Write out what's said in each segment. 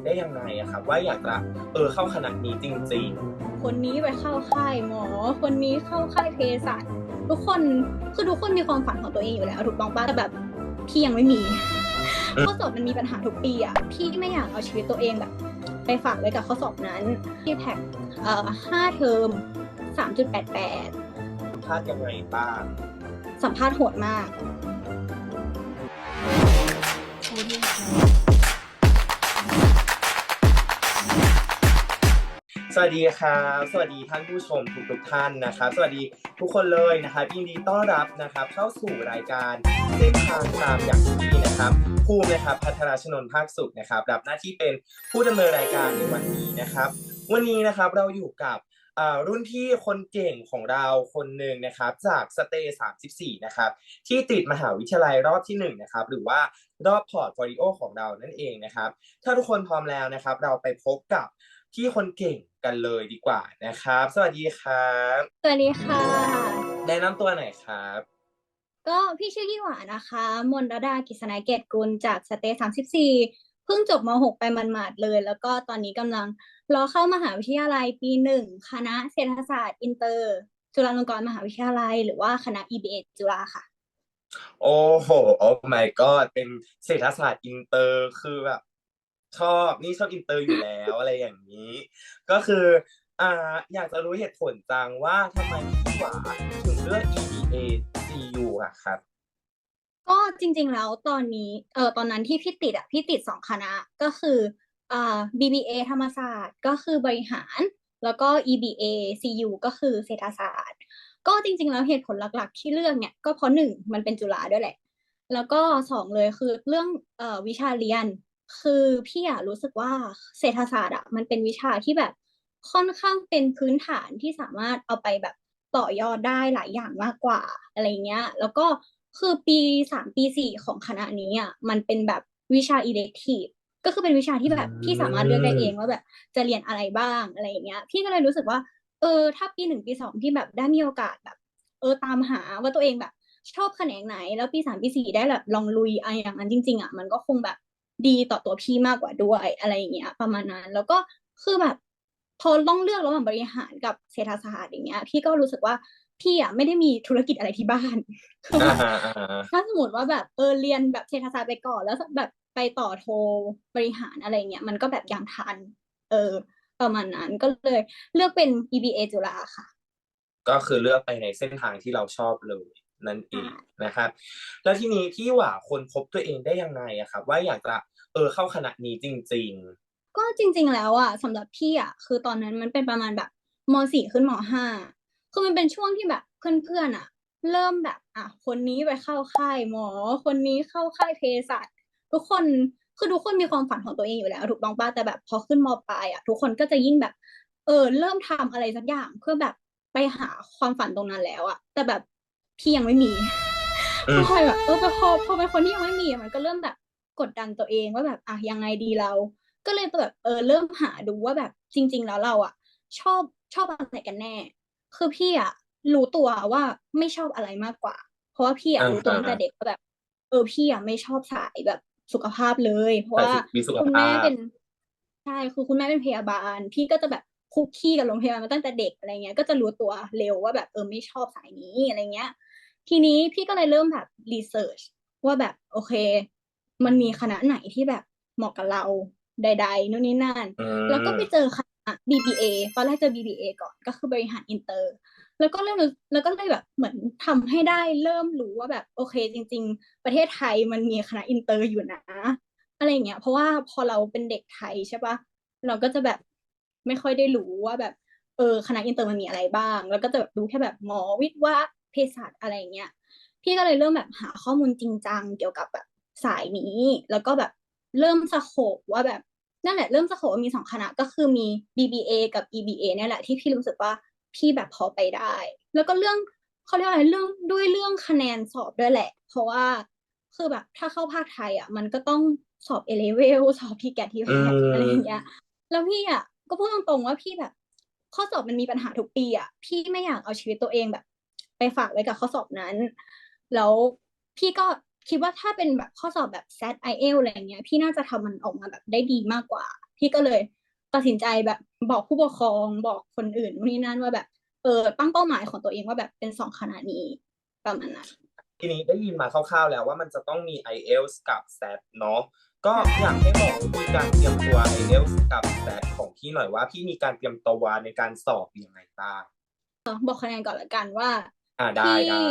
องได้ยังไงอะครับว่าอยากจะเออเข้าคณะนี้จริงคนนี้ไปเข้าค่ายหมอ คนนี้เข้าค่ายเภสัชทุกคนคือทุกคนมีความฝันของตัวเองอยู่แล้ว ถูกต้องปะแต่แบบพี่ยังไม่มีข้อสอบมันมีปัญหาทุกปีอะพี่ไม่อยากเอาชีวิตตัวเองแบบ ไปฝากไว้กับข้อสอบนั้นที่แท็กเอ่อห้าเทอมสามจุดแปดแปดๆพลาดยังไงบ้างสัมภาษณ์โหดมาก สวัสดีครับสวัสดีท่านผู้ชมทุกทุกท่านนะครับ สวัสดีทุกคนเลยนะครับยินดีต้อนรับนะครับ เข้าสู่รายการเส้นทางตามอย่างที่นะครับภูมินะครับพัฒนาชนนภาคสุขนะครับรับหน้าที่เป็นผู้ดำเนินรายการในวันนี้นะครับ วันนี้นะครับเราอยู่กับอ่ารุ่นพี่คนเก่งของเราคนหนึ่งนะครับจากสเตย์34นะครับที่ติดมหาวิทยาลัยรอบที่หนึ่งนะครับหรือว่ารอบพอร์ตโฟลิโอของเรานั่นเองนะครับ ถ้าทุกคนพร้อมแล้วนะครับ เราไปพบกับพี่คนเก่ง กันเลยดีกว่านะครับ สวัสดีครับสวัสดีค่ะ แนะนำตัวหน่อยครับ ก็พี่ชื่อยี่หวานะคะ มนรดากิษณเกตกุลจากสเตย์สามสิบสี่เพิ่งจบมหกไปหมาดๆเลย แล้วก็ตอนนี้กำลังรอเข้ามหาวิทยาลัยปีหนึ่งคณะเศรษฐศาสตร์อินเตอร์ จุฬาลงกรณ์มหาวิทยาลัย หรือว่าคณะ EBA จุฬาค่ะ โอ้โห โอ้ my god เป็นเศรษฐศาสตร์อินเตอร์คือแบบ ชอบนี่ชอบอินเตอร์อยู่แล้วอะไรอย่างนี้ ก็คืออ่าอยากจะรู้เหตุผลจังว่าทำไมพี่หวาถึงเลือก EBA CU อะครับ ก็จริงๆแล้วตอนนี้เออตอนนั้นที่พี่ติดอะพี่ติดสองคณะก็คืออ่า BBA ธรรมศาสตร์ก็คือบริหาร แล้วก็ EBA CU ก็คือเศรษฐศาสตร์ ก็จริงๆแล้วเหตุผลหลักๆ ที่เลือกเนี่ยก็เพราะหนึ่งมันเป็นจุฬาด้วยแหละ แล้วก็สองเลยคือเรื่องเอ่อวิชาเรียน คือพี่อะรู้สึกว่าเศรษฐศาสตร์อะมันเป็นวิชาที่แบบค่อนข้างเป็นพื้นฐานที่สามารถเอาไปแบบต่อยอดได้หลายอย่างมากกว่าอะไรเงี้ย แล้วก็คือปีสามปีสี่ของคณะนี้อะมันเป็นแบบวิชา elective ก็คือเป็นวิชาที่แบบอืมพี่สามารถเลือกได้เองว่าแบบจะเรียนอะไรบ้างอะไรอย่างเงี้ย พี่ก็เลยรู้สึกว่า เออ ถ้าปีหนึ่งปีสองพี่แบบได้มีโอกาสแบบ เออตามหาว่าตัวเองแบบชอบแขนงไหน แล้วปีสามปีสี่ได้แบบลองลุยอะไรอย่างนั้นจริง ๆอะมันก็คงแบบ ดีต่อตัวพี่มากกว่าด้วยอะไรอย่างเงี้ยประมาณนั้น แล้วก็คือแบบ พอต้องเลือกระหว่างบริหารกับเศรษฐศาสตร์อย่างเงี้ย พี่ก็รู้สึกว่าพี่อะไม่ได้มีธุรกิจอะไรที่บ้านคือแบอ่าบฮะอ่าฮะถ้าสมมติว่าแบบเออเรียนแบบเศรษฐศาสตร์ไปก่อนแล้วแบบไปต่อโทบริหารอะไรเงี้ยมันก็แบบยังทัน เออ ประมาณนั้นก็เลยเลือกเป็น EBA จุฬาค่ะ ก็คือเลือกไปในเส้นทางที่เราชอบเลยนั่นเองนะครับ แล้วทีนี้พี่หว่าคนพบตัวเองได้ยังไงอะครับ ว่าอยากจะ เออเข้าคณะนี้จริงก็จริง ๆ แล้วอะสำหรับพี่อะคือตอนนั้นมันเป็นประมาณแบบมสี่ขึ้นมห้าคือมันเป็นช่วงที่แบบเพื่อนๆอะ เริ่มแบบอะคนนี้ไปเข้าค่ายหมอ คนนี้เข้าค่ายเภสัชทุกคนคือทุกคนมีความฝันของตัวเองอยู่แล้ว ถูกต้องป่ะแต่แบบพอขึ้นมปลายอะทุกคนก็จะยิ่งแบบ เออ เริ่มทำอะไรสักอย่างเพื่อแบบไปหาความฝันตรงนั้นแล้วอะ แต่แบบพี่ยังไม่มีอืมพอแบบเออพอพอพอเป็นคนที่ยังไม่มีอะมันก็เริ่มแบบ กดดันตัวเองว่าแบบอะยังไงดีเรา ก็เลยแบบเออเริ่มหาดูว่าแบบจริง ๆ แล้วเราอะ ชอบชอบอะไรกันแน่ คือพี่อะรู้ตัวว่าไม่ชอบอะไรมากกว่า เพราะว่าพี่อะอ่ารู้ตัวตั้งแต่เด็กว่าแบบ เออพี่อะไม่ชอบสายแบบสุขภาพเลย เพราะๆว่าแต่มีสุขคุณแม่ภาพเป็นใช่คือคุณแม่เป็นพยาบาล พี่ก็จะแบบคุกคีกับโรงพยาบาลมาตั้งแต่เด็กอะไรเงี้ย ก็จะรู้ตัวเร็วว่าแบบเออไม่ชอบสายนี้อะไรเงี้ย ทีนี้พี่ก็เลยเริ่มแบบรีเสิร์ชว่าแบบโอเค มันมีคณะไหนที่แบบเหมาะกับเราใดๆนู่นนี่นั่นอืแล้วก็มไปเจอคณะ BBA ตอนแรกเจอ BBA ก่อนก็คือบริหารอินเตอร์ แล้วก็เริ่มรู้แล้วก็เลยแบบเหมือนทำให้ได้เริ่มรู้ว่าแบบโอเคจริง ๆ ประเทศไทยมันมีคณะอินเตอร์อยู่นะอะไรอย่างเงี้ย เพราะว่าพอเราเป็นเด็กไทยใช่ปะเราก็จะแบบไม่ค่อยได้รู้ว่าแบบเออคณะอินเตอร์มันมีอะไรบ้าง แล้วก็จะแบบรู้แค่แบบหมอวิทย์วะเภสัชอะไรอย่างเงี้ย พี่ก็เลยเริ่มแบบหาข้อมูลจริงจังเกี่ยวกับแบบ สายนี้ แล้วก็แบบเริ่มสโคปว่าแบบนั่นแหละเริ่มสโคปว่ามีสองคณะก็คือมี BBA กับ EBA เนี่ยแหละที่พี่รู้สึกว่าพี่แบบพอไปได้ แล้วก็เรื่องเขาเรียกว่าอะไรเรื่องด้วยเรื่องคะแนนสอบด้วยแหละ เพราะว่าคือแบบถ้าเข้าภาคไทยอะ มันก็ต้องสอบเอเลเวลสอบทีแกทีแพอืมอะไรอย่างเงี้ยแล้วพี่อะก็พูดตรงๆว่าพี่แบบ ข้อสอบมันมีปัญหาทุกปีอะพี่ไม่อยากเอาชีวิตตัวเองแบบ ไปฝากไว้กับข้อสอบนั้น แล้วพี่ก็ คิดว่าถ้าเป็นแบบข้อสอบแบบ SAT IELTS อะไรเงี้ย พี่น่าจะทำมันออกมาแบบได้ดีมากกว่า พี่ก็เลยตัดสินใจแบบบอกผู้ปกครองบอกคนอื่นนู่นนี่นั่นว่าแบบเออตั้งเป้าหมายของตัวเองว่าแบบเป็นสองคณะนี้ประมาณนั้นทีนี้ได้ยินมาคร่าวๆแล้วว่ามันจะต้องมี IELTS กับ SAT เนาะก็อยากให้บอกวิธีการเตรียมตัว IELTS กับ SAT ของพี่หน่อยว่าพี่มีการเตรียมตัวในการสอบยังไงบ้างบอกคะแนนก่อนละกันว่าอ่าได้ที่ได้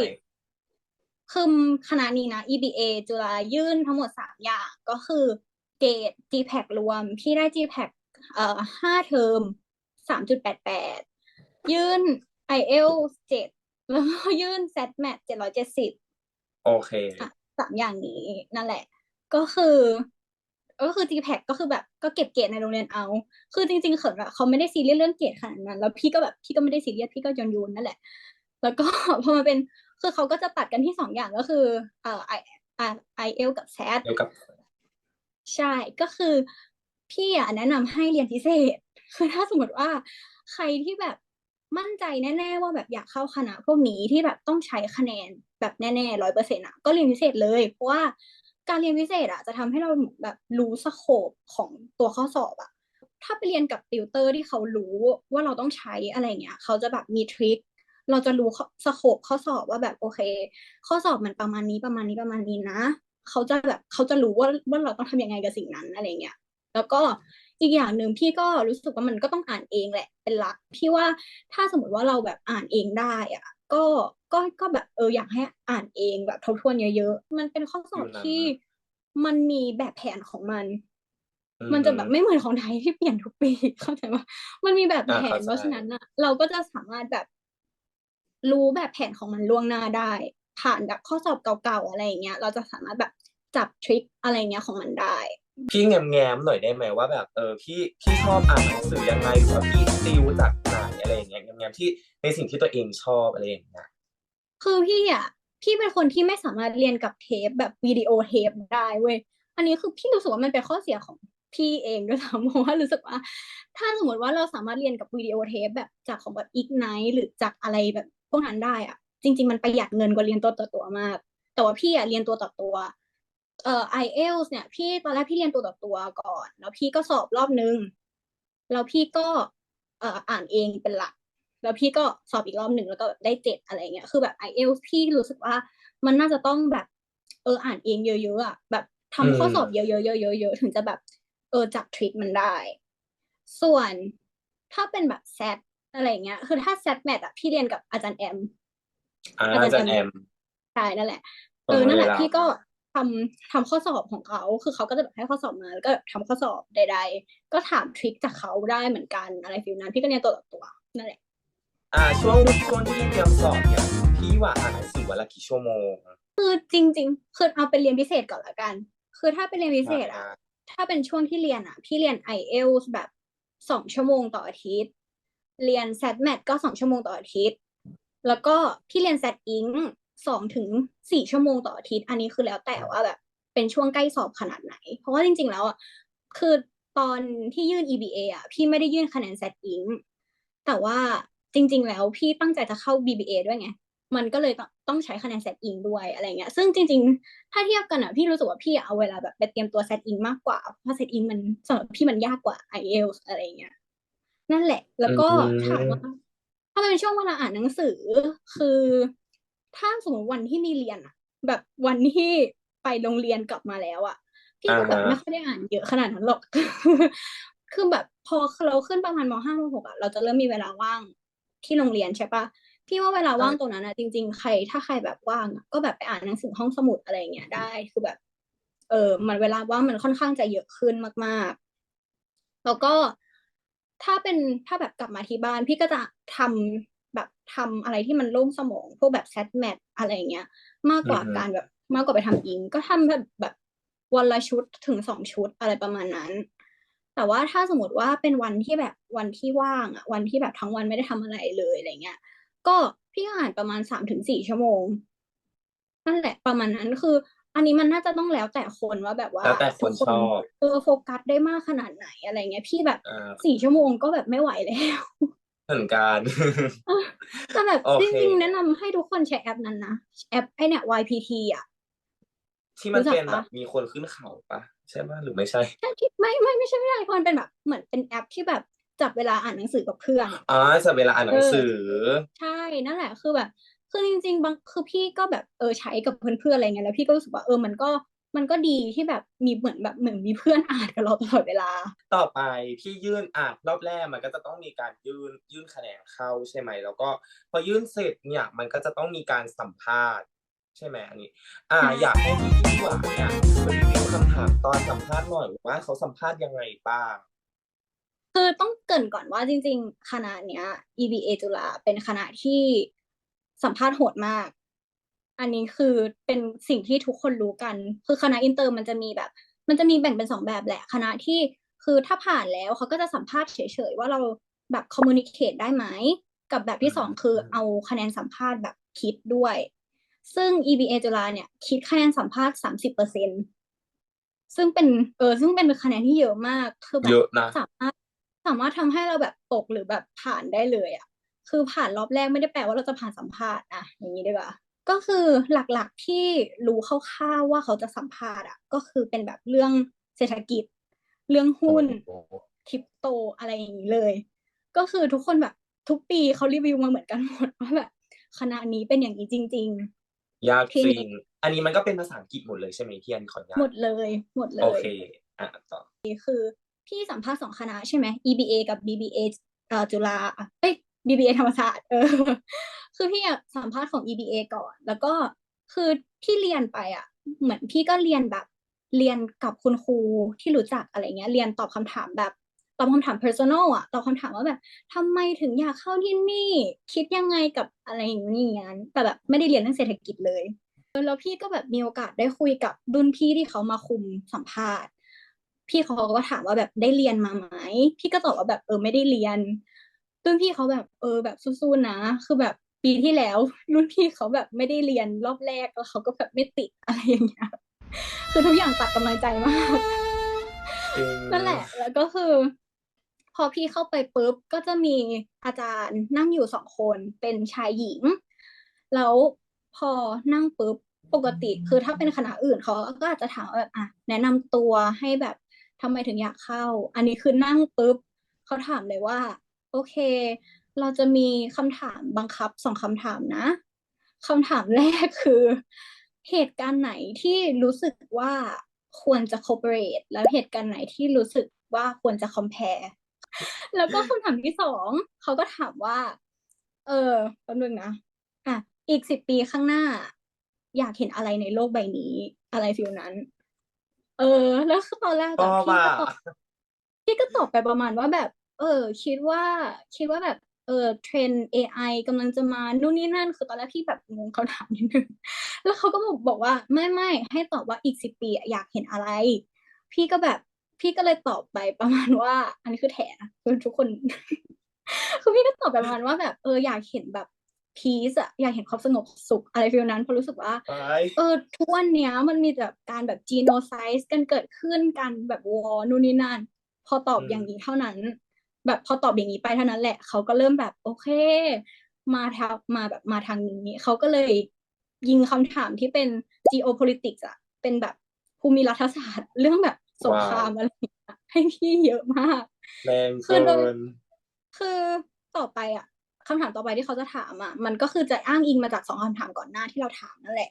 คือคณะนี้นะ EBA จุฬายื่นทั้งหมดสามอย่าง ก็คือเกรด GPAC รวม พี่ได้ GPAC เอ่อห้าเทอมสามจุดแปดแปดยื่น IELTS เจ็ดแล้วก็ยื่น SATMAT เจ็ดร้อยเจ็ดสิบโอเคอะสามอย่างนี้นั่นแหละ ก็คือก็คือ GPAC ก็คือแบบก็เก็บเกรดในโรงเรียนเอา คือจริง ๆเขินอะเขาไม่ได้ซีเรียสเรื่องเกรดขนาดนั้น แล้วพี่ก็แบบพี่ก็ไม่ได้ซีเรียสพี่ก็โยนโยนนั่นแหละ แล้วก็พอมาเป็น คือเขาก็จะตัดกันที่สองอย่างก็คือ เอ่อไอไอเอลกับแซดเกี่ยวกับใช่ก็คือพี่อะแนะนำให้เรียนพิเศษ คือถ้าสมมติว่าใครที่แบบมั่นใจแน่ๆว่าแบบอยากเข้าคณะพวกนี้ที่แบบต้องใช้คะแนนแบบแน่ๆร้อยเปอร์เซ็นต์อะก็เรียนพิเศษเลยเพราะว่าการเรียนพิเศษอะจะทำให้เราแบบรู้สโคปของตัวข้อสอบอะถ้าไปเรียนกับติวเตอร์ที่เขารู้ว่าเราต้องใช้อะไรเงี้ยเขาจะแบบมีทริค เราจะรู้ข้อสโคปข้อสอบว่าแบบโอเค ข้อสอบมันประมาณนี้ประมาณนี้ประมาณนี้นะเขาจะแบบเขาจะรู้ว่าว่าเราต้องทำยังไงกับสิ่งนั้นอะไรเงี้ยแล้วก็อีกอย่างหนึ่งพี่ก็รู้สึกว่ามันก็ต้องอ่านเองแหละเป็นหลักพี่ว่าถ้าสมมติว่าเราแบบอ่านเองได้อะก็ก็ก็แบบเอออยากให้อ่านเองแบบทบทวนเยอะๆมันเป็นข้อสอบที่มันมีแบบแผนของมัน มันจะแบบไม่เหมือนของไทยที่เปลี่ยนทุกปีเข้าใจว่ามันมีแบบแผนเพราะฉะนั้นอะเราก็จะสามารถแบบ รู้แบบแผนของมันล่วงหน้าได้ ผ่านแบบข้อสอบเก่าๆอะไรอย่างเงี้ย เราจะสามารถแบบจับทริคอะไรเงี้ยของมันได้ พี่แง้มๆหน่อยได้ไหมว่าแบบเออพี่พี่ชอบอ่านหนังสือยังไงหรือว่าพี่ติวจากไหนอะไรอย่างเงี้ยแง้มๆที่ในสิ่งที่ตัวเองชอบอะไรอย่างเงี้ยคือพี่อะพี่เป็นคนที่ไม่สามารถเรียนกับเทปแบบวิดีโอเทปได้เว้ยอันนี้คือพี่รู้สึกว่ามันเป็นข้อเสียของพี่เองด้วยซ้ำเพราะว่ารู้สึกว่า ถ้าสมมติว่าเราสามารถเรียนกับวิดีโอเทปแบบจากของแบบ Ignite หรือจากอะไรแบบ พวกนั้นได้อะจริง ๆ มันประหยัดเงินกว่าเรียนตัวต่อตัวมาก แต่ว่าพี่อะเรียนตัวต่อตัวเอ่อ IELTS เนี่ย พี่ตอนแรกพี่เรียนตัวต่อตัวก่อน แล้วพี่ก็สอบรอบนึง แล้วพี่ก็เอ่ออ่านเองเป็นหลัก แล้วพี่ก็สอบอีกรอบหนึ่งแล้วก็แบบได้เจ็ดอะไรเงี้ยคือแบบ IELTS พี่รู้สึกว่ามันน่าจะต้องแบบ เอออ่านเองเยอะๆอะแบบทำข้อสอบเยอะๆเยอะๆเยอะๆถึงจะแบบ เออจับทริคมันได้ ส่วนถ้าเป็นแบบแซด อะไรเงี้ย คือถ้าแซดแมทอะพี่เรียนกับอาจารย์แอมอ่าอาอาจาจารรย์ย์แอแอมมใช่นั่นแหละตรเองอนั่นแหละเวลาพี่ก็ทำทำข้อสอบของเขา คือเขาก็จะแบบให้ข้อสอบมาแล้วก็ทำข้อสอบใด ๆ ก็ถามทริคจากเขาได้เหมือนกันอะไรฟิลนั้น พี่ก็เรียนตัวต่อตัวนั่นแหละ อ่าช่วงช่วงที่เตรียมสอบเนี่ยพี่ว่าอ่านหนังสือวันละกี่ชั่วโมง คือจริง ๆ คือเอาไปเรียนพิเศษก่อนละกัน คือถ้าไปเรียนพิเศษอะถ้าเป็นช่วงที่เรียนอะพี่เรียน IELTS แบบสองชั่วโมงต่ออาทิตย์ เรียน SATMAT ก็สองชั่วโมงต่ออาทิตย์ แล้วก็พี่เรียน SAT Ing สองถึงสี่ชั่วโมงต่ออาทิตย์ อันนี้คือแล้วแต่ว่าแบบเป็นช่วงใกล้สอบขนาดไหน เพราะว่าจริง ๆ แล้วอะคือตอนที่ยื่น EBA อะพี่ไม่ได้ยื่นคะแนน SAT Ing แต่ว่าจริง ๆ แล้วพี่ตั้งใจจะเข้า BBA ด้วยไง มันก็เลยต้องใช้คะแนน SAT Ing ด้วยอะไรเงี้ย ซึ่งจริง ๆ ถ้าเทียบกันอะพี่รู้สึกว่าพี่เอาเวลาแบบไปเตรียมตัว SAT Ing มากกว่า เพราะ SAT Ing มันสำหรับพี่มันยากกว่า IELTS อะไรเงี้ย นั่นแหละ แล้วก็อืมถามว่าถ้าเป็นช่วงเวลาอ่านหนังสือ คือถ้าสมมติวันที่มีเรียนอะแบบวันที่ไปโรงเรียนกลับมาแล้วอะพี่ก็แบบไม่ค่อยได้อ่านเยอะขนาดนั้นหรอกคือแบบพอเราขึ้นประมาณมห้ามหกอะเราจะเริ่มมีเวลาว่างที่โรงเรียนใช่ปะพี่ว่าเวลาว่างตรงนั้นอะจริง ๆ ใครถ้าใครแบบว่างอะก็แบบไปอ่านหนังสือห้องสมุดอะไรอย่างเงี้ยได้คือแบบ เออมันเวลาว่างมันค่อนข้างจะเยอะขึ้นมาก ๆ แล้วก็ ถ้าเป็นถ้าแบบกลับมาที่บ้านพี่ก็จะทำแบบทำอะไรที่มันโล่งสมอง พวกแบบแซดแมทอะไรอย่างเงี้ย มากกว่าอือฮึการแบบมากกว่าไปทำอิง ก็ทำแบบแบบวันละชุดถึงสองชุดอะไรประมาณนั้น แต่ว่าถ้าสมมติว่าเป็นวันที่แบบวันที่ว่างอะวันที่แบบทั้งวันไม่ได้ทำอะไรเลยอะไรเงี้ย ก็พี่ก็อ่านประมาณสามถึงสี่ชั่วโมงนั่นแหละประมาณนั้นคือ อันนี้มันน่าจะต้องแล้วแต่คนว่าแบบว่าแล้วแต่คนทุกชอบเออโฟกัสได้มากขนาดไหนอะไรเงี้ยพี่แบบอ่า สี่ชั่วโมงก็แบบไม่ไหวแล้ว เหมือนกัน แต่แบบโอจเค ริงๆแนะนำให้ทุกคนใช้แอปนั้นนะแอปไอเนี่ย YPT อะ ที่มันรู้จักเป็นแบบปะมีคนขึ้นเขาปะใช่ไหมหรือไม่ใช่ ใช่ที่ไม่ไม่ไม่ใช่ไม่ใช่มันเป็นแบบเหมือนเป็นแอปที่แบบจับเวลาอ่านหนังสือกับเพื่อน อ๋อจะเวลาอ่านหนังสือ ใช่นั่นแหละคือแบบ คือจริง ๆ บางคือพี่ก็แบบเออใช้กับเพื่อนๆอะไรเงี้ยแล้วพี่ก็รู้สึกว่าเออมันก็มันก็ดีที่แบบมีเหมือนแบบเหมือนมีเพื่อนอ่านกับเราตลอดเวลา ต่อไปที่ยื่นอะรอบแรกมันก็จะต้องมีการยื่นยื่นคะแนนเข้าใช่ไหมแล้วก็พอยื่นเสร็จเนี่ยมันก็จะต้องมีการสัมภาษณ์ใช่ไหมอันนี้ อ่าใช่อยากให้พี่ยี่หวานเนี่ยรีวิวคำถามตอนสัมภาษณ์หน่อยว่าเขาสัมภาษณ์ยังไงบ้างคือต้องเกรินก่อนว่าจริง ๆ คณะเนี้ย EBA จุฬาเป็นคณะที่ สัมภาษณ์โหดมาก อันนี้คือเป็นสิ่งที่ทุกคนรู้กัน คือคณะอินเตอร์มันจะมีแบบ มันจะมีแบ่งเป็นสองแบบแหละ คณะที่คือถ้าผ่านแล้วเขาก็จะสัมภาษณ์เฉยๆว่าเราแบบคอมมูนิเคตได้ไหม กับแบบที่สองคือเอาคะแนนสัมภาษณ์แบบคิดด้วย ซึ่ง EBA จุฬาเนี่ย คิดคะแนนสัมภาษณ์สามสิบเปอร์เซ็นซึ่งเป็นเออซึ่งเป็นคะแนนที่เยอะมากคือแบบเยอะนะสามารถสามารถทำให้เราแบบตกหรือแบบผ่านได้เลยอะ คือผ่านรอบแรกไม่ได้แปลว่าเราจะผ่านสัมภาษณ์อะอย่างนี้ดีกว่าก็คือหลักๆที่รู้คร่าวๆว่าเขาจะสัมภาษณ์อะก็คือเป็นแบบเรื่องเศรษฐกิจ เรื่องหุ้นโอ้โหคริปโตอะไรอย่างนี้เลย ก็คือทุกคนแบบทุกปีเขารีวิวมาเหมือนกันหมดว่าแบบคณะนี้เป็นอย่างนี้จริงยากทีจนี้ริง อันนี้มันก็เป็นภาษาอังกฤษหมดเลยใช่ไหมพี่อันขออนุญาๆหมตดเลย หมดเลโอยเคอะต่อคือพี่สัมภาษณ์สองคณะใช่ไหม EBA กับ BBA เอ่อจุฬาเอ้ย BBA ธรรมศาสตร์ เออ คือพี่อะสัมภาษณ์ของ EBA ก่อน แล้วก็คือที่เรียนไปอะ เหมือนพี่ก็เรียนแบบ เรียนกับคุณครูที่รู้จักอะไรเงี้ย เรียนตอบคำถามแบบตอบคำถาม personal อะ ตอบคำถามว่าแบบทำไมถึงอยากเข้าที่นี่ คิดยังไงกับอะไรอย่างนี้อย่างนั้น แต่แบบไม่ได้เรียนเรื่องเศรษฐกิจเลย แล้วพี่ก็แบบมีโอกาสได้คุยกับรุ่นพี่ที่เขามาคุมสัมภาษณ์ พี่เขาก็ถามว่าแบบได้เรียนมาไหม พี่ก็ตอบว่าแบบเออไม่ได้เรียน รุ่นพี่เขาแบบเออแบบสู้ๆนะ คือแบบปีที่แล้ว รุ่นพี่เขาแบบไม่ได้เรียนรอบแรกแล้วเขาก็แบบไม่ติดอะไรอย่างเงี้ยคือทุกอย่างตัดกำลังใจมากจริงนั่นแหละ แล้วก็คือ พอพี่เข้าไปปุ๊บก็จะมีอาจารย์นั่งอยู่สองคนเป็นชายหญิง แล้วพอนั่งปุ๊บปกติ คือถ้าเป็นคณะอื่นเขาก็อาจจะถามว่าแบบอะแนะนำตัวให้แบบทำไมถึงอยากเข้า อันนี้คือนั่งปุ๊บเขาถามเลยว่า โอเค เราจะมีคำถามบังคับสองคำถามนะคำถามแรกคือ เหตุการณ์ไหนที่รู้สึกว่าควรจะ cooperate แล้วเหตุการณ์ไหนที่รู้สึกว่าควรจะ compare แล้วก็คำถามที่สองเขาก็ถามว่า เออแป๊บนึงนะอะอีกสิบปีข้างหน้า อยากเห็นอะไรในโลกใบนี้ อะไรฟิลนั้น เออ แล้วคือตอนแรกชอะอบพี่อะก็ตอบพี่ก็ตอบไปประมาณว่าแบบ เออ คิดว่าคิดว่าแบบเออเทรน AI กำลังจะมานู่นนี่นั่น คือตอนแรกพี่แบบงงเขาถามนิดนึงแล้วเขาก็บอกบอกว่าไม่ไม่ให้ตอบว่าอีกสิบปีอะอยากเห็นอะไร พี่ก็แบบพี่ก็เลยตอบไปประมาณว่า อันนี้คือแถนะคือทุกคนคือพี่ก็ตอบไปประมาณว่าแบบเอออยากเห็นแบบพีซอะอยากเห็นความสงบสุขอะไรฟิลนั้นเพราะรู้สึกว่าไปเออทุกวันเนี้ยมันมีแบบการแบบจีโนไซส์กันเกิดขึ้นกันแบบวอนู่นนี่นั่น พอตอบอืมอย่างนี้เท่านั้น แบบพอตอบอย่างนี้ไปเท่านั้นแหละเขาก็เริ่มแบบโอเค มาทางมาแบบมาทางนี้เขาก็เลยยิงคำถามที่เป็น geopolitics อะเป็นแบบภูมิรัฐศาสตร์เรื่องแบบสงครามอะไรอย่างเงี้ยให้พี่เยอะมากแรงคือเกิโดยนคือต่อไปอะคำถามต่อไปที่เขาจะถามอะมันก็คือจะอ้างอิงมาจากสองคำถามก่อนหน้าที่เราถามนั่นแหละ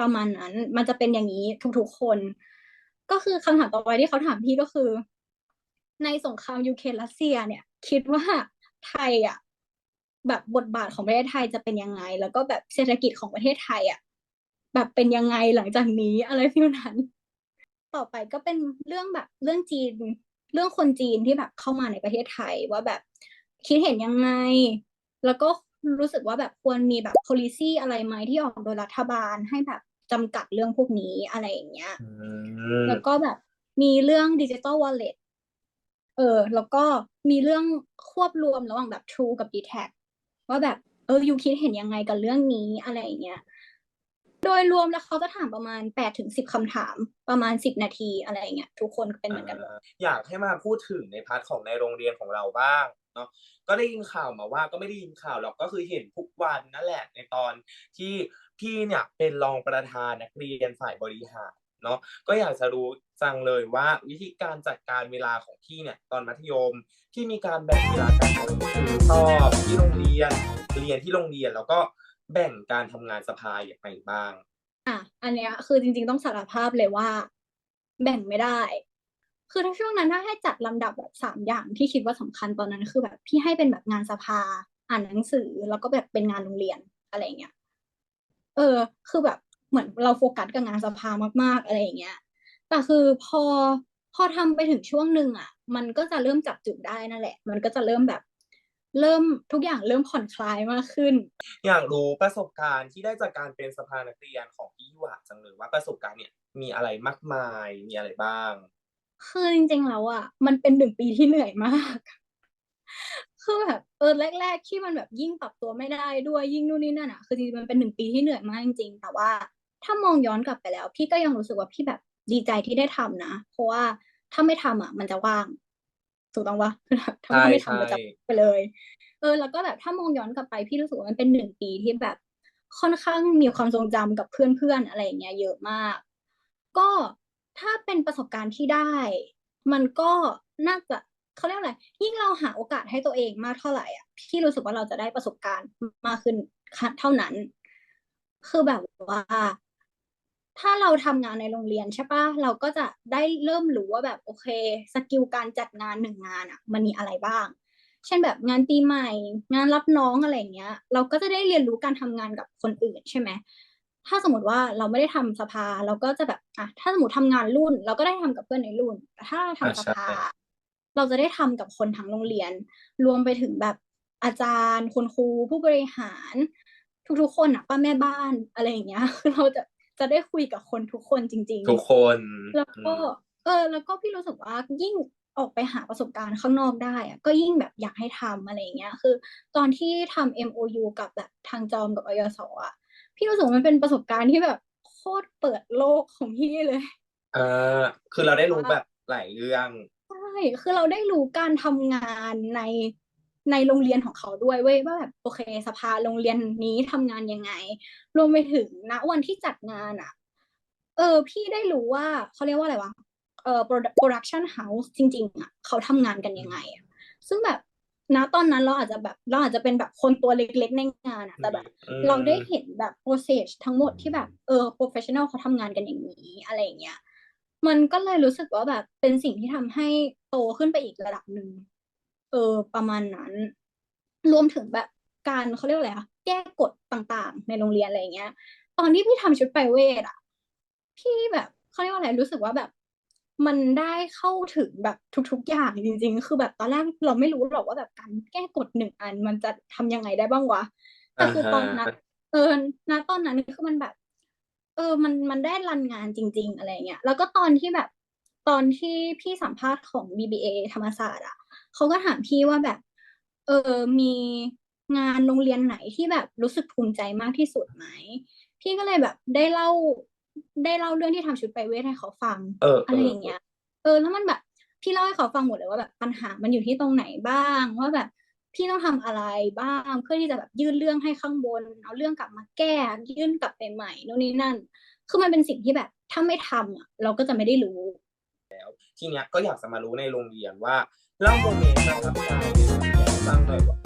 ประมาณนั้น มันจะเป็นอย่างนี้ทุกๆคน ก็คือคำถามต่อไปที่เขาถามพี่ก็คือ ในสงครามยูเครนรัสเซียเนี่ย คิดว่าไทยอะแบบบทบาทของประเทศไทยจะเป็นยังไง แล้วก็แบบเศรษฐกิจของประเทศไทยอะแบบเป็นยังไงหลังจากนี้อะไรฟิลนั้น ต่อไปก็เป็นเรื่องแบบเรื่องจีน เรื่องคนจีนที่แบบเข้ามาในประเทศไทยว่าแบบคิดเห็นยังไง แล้วก็รู้สึกว่าแบบควรมีแบบ policy อะไรไหมที่ออกโดยรัฐบาลให้แบบจำกัดเรื่องพวกนี้อะไรอย่างเงี้ยอืมแล้วก็แบบมีเรื่องดิจิตอลวอลเล็ต เออ แล้วก็มีเรื่องควบรวมระหว่างแบบ True กับ d t แทว่าแบบเออยูคิดเห็นยังไงกับเรื่องนี้อะไรอย่างเงี้ยโดยรวมแล้วเขาจะถามประมาณแปดถึงสิบคำถาม ประมาณสิบนาทีอะไรอย่างเงี้ยทุกคนเป็นเหมือนกันหมดอยากให้มาพูดถึงในพาร์ทของในโรงเรียนของเราบ้างเนาะก็ได้ยินข่าวมาว่าก็ไม่ได้ยินข่าวหรอกก็คือเห็นทุกวันนั่นแหละในตอนที่พี่เนี่ยเป็นรองประธานนักเรียนฝ่ายบริหาร เนาะก็อยากจะรู้จังเลยว่าวิธีการจัดการเวลาของพี่เนี่ยตอนมัธยมที่มีการแบ่งเวลาการอ่านหนังสือสอบที่โรงเรียนเรียนที่โรงเรียนแล้วก็แบ่งการทำงานสภาอย่างไรบ้างอะอันเนี้ยคือจริง ๆ ต้องสารภาพเลยว่า แบ่งไม่ได้ คือถ้าช่วงนั้นถ้าให้จัดลำดับแบบสามอย่างที่คิดว่าสำคัญตอนนั้นคือแบบพี่ให้เป็นแบบงานสภา อ่านหนังสือแล้วก็แบบเป็นงานโรงเรียนอะไรเงี้ยเออ คือแบบ เหมือนเราโฟกัสกับงานสภามาก ๆ อะไรอย่างเงี้ย แต่คือพอพอทำไปถึงช่วงหนึ่งอะ มันก็จะเริ่มจับจุดได้นั่นแหละ มันก็จะเริ่มแบบ เริ่มทุกอย่างเริ่มผ่อนคลายมากขึ้น อยากรู้ประสบการณ์ที่ได้จากการเป็นสภานักเรียนของพี่หวาจังเลยว่าประสบการณ์เนี่ยมีอะไรมากมายมีอะไรบ้างคือจริงๆแล้วอะมันเป็นหนึ่งปีที่เหนื่อยมากคือแบบเออแรก ๆ ที่มันแบบยิ่งปรับตัวไม่ได้ด้วยยิ่งนู่นนี่นั่นอะคือจริงๆมันเป็นหนึ่งปีที่เหนื่อยมากจริงๆ แต่ว่า ถ้ามองย้อนกลับไปแล้ว พี่ก็ยังรู้สึกว่าพี่แบบดีใจที่ได้ทำนะ เพราะว่าถ้าไม่ทำอะ มันจะว่างถูกต้องปะคือแบบถ้าใช่ไม่ทำมันจะใช่ไปเลย เออ แล้วก็แบบถ้ามองย้อนกลับไปพี่รู้สึกว่ามันเป็นหนึ่งปีที่แบบค่อนข้างมีความทรงจำกับเพื่อนๆอะไรอย่างเงี้ยเยอะมาก ก็ถ้าเป็นประสบการณ์ที่ได้ มันก็น่าจะเขาเรียกอะไรยิ่งเราหาโอกาสให้ตัวเองมากเท่าไหร่อะพี่รู้สึกว่าเราจะได้ประสบการณ์มากขึ้นเท่านั้น คือแบบว่า ถ้าเราทำงานในโรงเรียนใช่ปะเราก็จะได้เริ่มรู้ว่าแบบโอเคสกิลการจัดงานหนึ่งงานอะ มันมีอะไรบ้าง เช่นแบบงานปีใหม่ งานรับน้องอะไรอย่างเงี้ย เราก็จะได้เรียนรู้การทำงานกับคนอื่นใช่ไหมถ้าสมมติว่าเราไม่ได้ทำสภาเราก็จะแบบอะถ้าสมมติทำงานรุ่น เราก็ได้ทำกับเพื่อนในรุ่นแต่ถ้าเราอ่าทำสใช่ภา เราจะได้ทำกับคนทั้งโรงเรียน รวมไปถึงแบบอาจารย์คุณครูผู้บริหาร ทุกๆคนอะป้าแม่บ้านอะไรอย่างเงี้ยคือเราจะ จะได้คุยกับคนทุกคนจริง ๆ ทุกคน แล้วก็อืมเออ แล้วก็พี่รู้สึกว่ายิ่งออกไปหาประสบการณ์ข้างนอกได้อะก็ยิ่งแบบอยากให้ทำอะไรอย่างเงี้ย คือ ตอนที่ทำ MOU กับแบบทางจอมกับอยสอะพี่รู้สึกว่ามันเป็นประสบการณ์ที่แบบโคตรเปิดโลกของพี่เลยอ่าคือเราได้รู้แบบหลายเรื่อง ใช่ คือเราได้รู้การทำงานใน ในโรงเรียนของเขาด้วยเว้ยว่าแบบโอเค สภาโรงเรียนนี้ทำงานยังไง รวมไปถึงณวันที่จัดงานอะ เออ พี่ได้รู้ว่าเขาเรียกว่าอะไรวะเออ produ- production house จริง ๆอะเขาทำงานกันยังไงอะซึ่งแบบณตอนนั้นเราอาจจะแบบเราอาจจะเป็นแบบคนตัวเล็กๆในงานอะแต่แบบอืมเราได้เห็นแบบ process ทั้งหมดที่แบบเออ professional เขาทำงานกันอย่างนี้อะไรอย่างเงี้ยมันก็เลยรู้สึกว่าแบบเป็นสิ่งที่ทำให้โตขึ้นไปอีกระดับหนึ่งเออประมาณนั้น รวมถึงแบบการเขาเรียกว่าอะไรอะแก้กฎต่างๆ ในโรงเรียนอะไรอย่างเงี้ย ตอนที่พี่ทำชุดไปเวทอะพี่แบบเขาเรียกว่าอะไรรู้สึกว่าแบบมันได้เข้าถึงแบบทุกๆอย่างจริง ๆ คือแบบตอนแรกเราไม่รู้หรอกว่าแบบการแก้กฎหนึ่งอันมันจะทำยังไงได้บ้างวะ แต่คือตอนนั้นอ่าฮะเออณตอนนั้นคือมันแบบ เออ มันมันได้รันงานจริง ๆ อะไรเงี้ย แล้วก็ตอนที่แบบ ตอนที่พี่สัมภาษณ์ของ BBA ธรรมศาสตร์อะเขาก็ถามพี่ว่าแบบ เออมีงานโรงเรียนไหนที่แบบรู้สึกภูมิใจมากที่สุดไหม พี่ก็เลยแบบได้เล่าได้เล่าเรื่องที่ทำชุดไปเวทให้เขาฟังเอออะไรอย่างเงี้ย เออแล้วมันแบบ พี่เล่าให้เขาฟังหมดเลยว่าแบบปัญหามันอยู่ที่ตรงไหนบ้าง ว่าแบบพี่ต้องทำอะไรบ้าง เพื่อที่จะแบบยื่นเรื่องให้ข้างบน เอาเรื่องกลับมาแก้ยื่นกลับไปใหม่นู่นนี่นั่น คือมันเป็นสิ่งที่แบบถ้าไม่ทำอะ เราก็จะไม่ได้รู้ ทีเนี้ยก็อยากจะมารู้ในโรงเรียนว่าเล่าโมเมนต์ประทับใจในโรงเรียนให้ฟังหน่อยว่า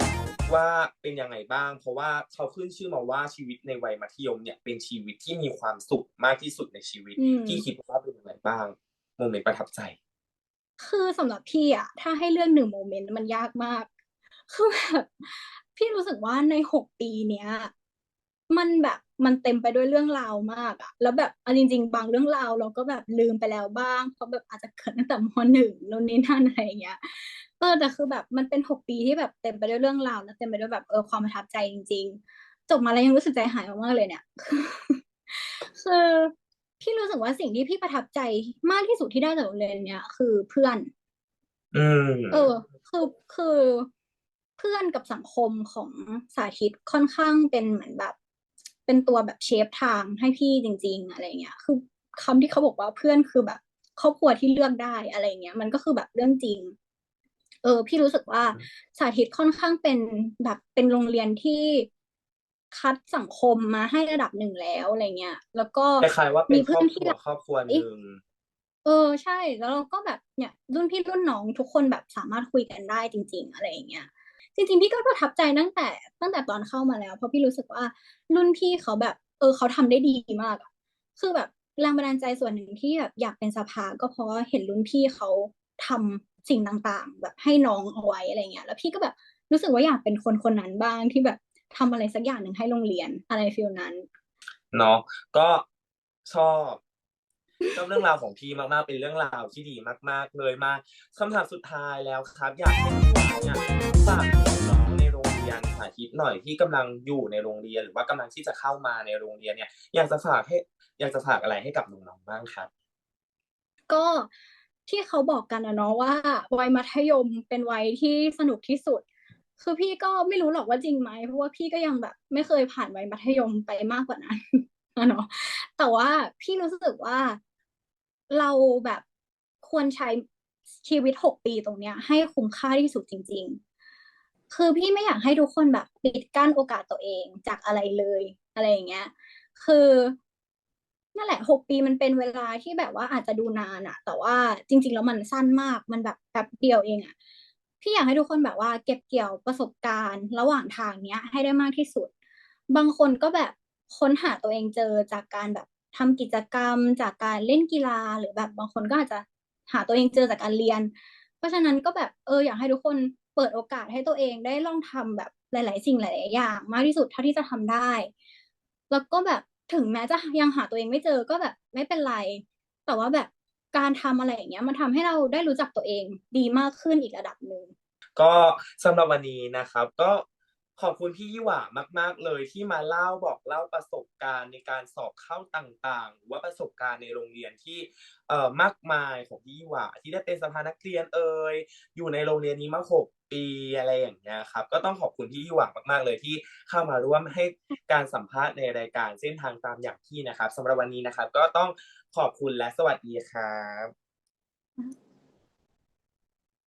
ว่าเป็นยังไงบ้าง เพราะว่าเขาขึ้นชื่อมาว่าชีวิตในวัยมัธยมเนี่ยเป็นชีวิตที่มีความสุขมากที่สุดในชีวิตอืมที่คิดว่าเป็นยังไงบ้างโมเมนต์ประทับใจ คือสำหรับพี่อะถ้าให้เลือกหนึ่งโมเมนต์มันยากมากคือแบบพี่รู้สึกว่าในหกปีเนี้ย มันแบบ มันเต็มไปด้วยเรื่องราวมากอะแล้วแบบเอาจริง ๆ บางเรื่องราวเราก็แบบลืมไปแล้วบ้าง เพราะแบบอาจจะเกิดตั้งแต่มหนึ่งนู่นนี่นั่นอะไรอย่างเงี้ยเออแต่คือแบบมันเป็นหกปีที่แบบเต็มไปด้วยเรื่องราวและเต็มไปด้วยแบบเออความประทับใจจริง ๆ จบมาแล้วยังรู้สึกใจหายมากๆเลยเนี่ยคือพี่รู้สึกว่าสิ่งที่พี่ประทับใจมากที่สุดที่ได้จากโรงเรียนเนี้ยคือเพื่อนอืมเออ คือคือเพื่อนกับสังคมของสาธิตค่อนข้างเป็นเหมือนแบบ เป็นตัวแบบเชฟทางให้พี่จริง ๆ อะไรเงี้ย คือคำที่เขาบอกว่าเพื่อนคือแบบครอบครัวที่เลือกได้อะไรเงี้ย มันก็คือแบบเรื่องจริง เออ พี่รู้สึกว่าสาธิตค่อนข้างเป็นแบบเป็นโรงเรียนที่คัดสังคมมาให้ระดับหนึ่งแล้วอะไรเงี้ย แล้วก็คล้ายๆว่าเป็นมีครเพื่ออนบคที่รัวแบบครอบครัวหนึ่งเออใช่ แล้วเราก็แบบเนี่ยรุ่นพี่รุ่นน้องทุกคนแบบสามารถคุยกันได้จริง ๆ อะไรอย่างเงี้ย จริงๆพี่ก็ประทับใจตั้งแต่ตั้งแต่ตอนเข้ามาแล้ว เพราะพี่รู้สึกว่ารุ่นพี่เขาแบบ เออเขาทำได้ดีมากคือแบบแรงบันดาลใจส่วนหนึ่งที่แบบอยากเป็นสภาก็เพราะเห็นรุ่นพี่เขาทำสิ่งต่างๆ แบบให้น้องเอาไว้อะไรเงี้ย แล้วพี่ก็แบบรู้สึกว่าอยากเป็นคนคนนั้นบ้างที่แบบทำอะไรสักอย่างหนึ่งให้โรงเรียนอะไรฟิลนั้นเนาะก็ชอบ ชอบเรื่องราวของพี่มากๆ เป็นเรื่องราวที่ดีมาก ๆ เลยมาคำถามสุดท้ายแล้วครับอยากให้พี่หวานเนี่ยฝากน้องในโรงเรียนสาธิตหน่อยที่กำลังอยู่ในโรงเรียนหรือว่ากำลังที่จะเข้ามาในโรงเรียนเนี่ย อยากจะฝากให้ อยากจะฝากอะไรให้กับน้องๆบ้างครับ ก็ที่เขาบอกกันนะเนาะว่าวัยมัธยมเป็นวัยที่สนุกที่สุด คือพี่ก็ไม่รู้หรอกว่าจริงไหมเพราะว่าพี่ก็ยังแบบ ไม่เคยผ่านวัยมัธยมไปมากกว่านั้นอะเนาะแต่ว่าพี่รู้สึกว่า เราแบบควรใช้ชีวิตหกปีตรงเนี้ย ให้คุ้มค่าที่สุดจริง ๆ คือพี่ไม่อยากให้ทุกคนแบบปิดกั้นโอกาสตัวเองจากอะไรเลยอะไรอย่างเงี้ย คือนั่นแหละหกปีมันเป็นเวลาที่แบบว่าอาจจะดูนานอะแต่ว่าจริง ๆ แล้วมันสั้นมากมันแบบแป๊บเดียวเองอะพี่อยากให้ทุกคนแบบว่าเก็บเกี่ยวประสบการณ์ ระหว่างทางเนี้ย ให้ได้มากที่สุด บางคนก็แบบค้นหาตัวเองเจอจากการแบบ ทำกิจกรรมจากการเล่นกีฬาหรือแบบบางคนก็อาจจะหาตัวเองเจอจากการเรียน เพราะฉะนั้นก็แบบเอออยากให้ทุกคนเปิดโอกาสให้ตัวเองได้ลองทำแบบหลาย ๆ สิ่งหลาย ๆ อย่าง มากที่สุดเท่าที่จะทำได้ แล้วก็แบบถึงแม้จะยังหาตัวเองไม่เจอก็แบบไม่เป็นไร แต่ว่าแบบการทำอะไรอย่างเงี้ยมันทำให้เราได้รู้จักตัวเองดีมากขึ้นอีกระดับหนึ่งก็สำหรับวันนี้นะครับ ก็ ขอบคุณพี่ยี่หว่ามาก ๆ เลยที่มาเล่าบอกเล่าประสบการณ์ในการสอบเข้าต่างๆ หรือว่าประสบการณ์ในโรงเรียนที่เอ่อมากมายของพี่ยี่หว่า ที่ได้เป็นสภานักเรียนเอ่ยอยู่ในโรงเรียนนี้มาหกปีอะไรอย่างเงี้ยครับ ก็ต้องขอบคุณพี่ยี่หว่ามากๆเลยที่เข้ามาร่วมให้การสัมภาษณ์ในรายการเส้นทางตามอย่างพี่นะครับสำหรับวันนี้นะครับ ก็ต้องขอบคุณและสวัสดีครับ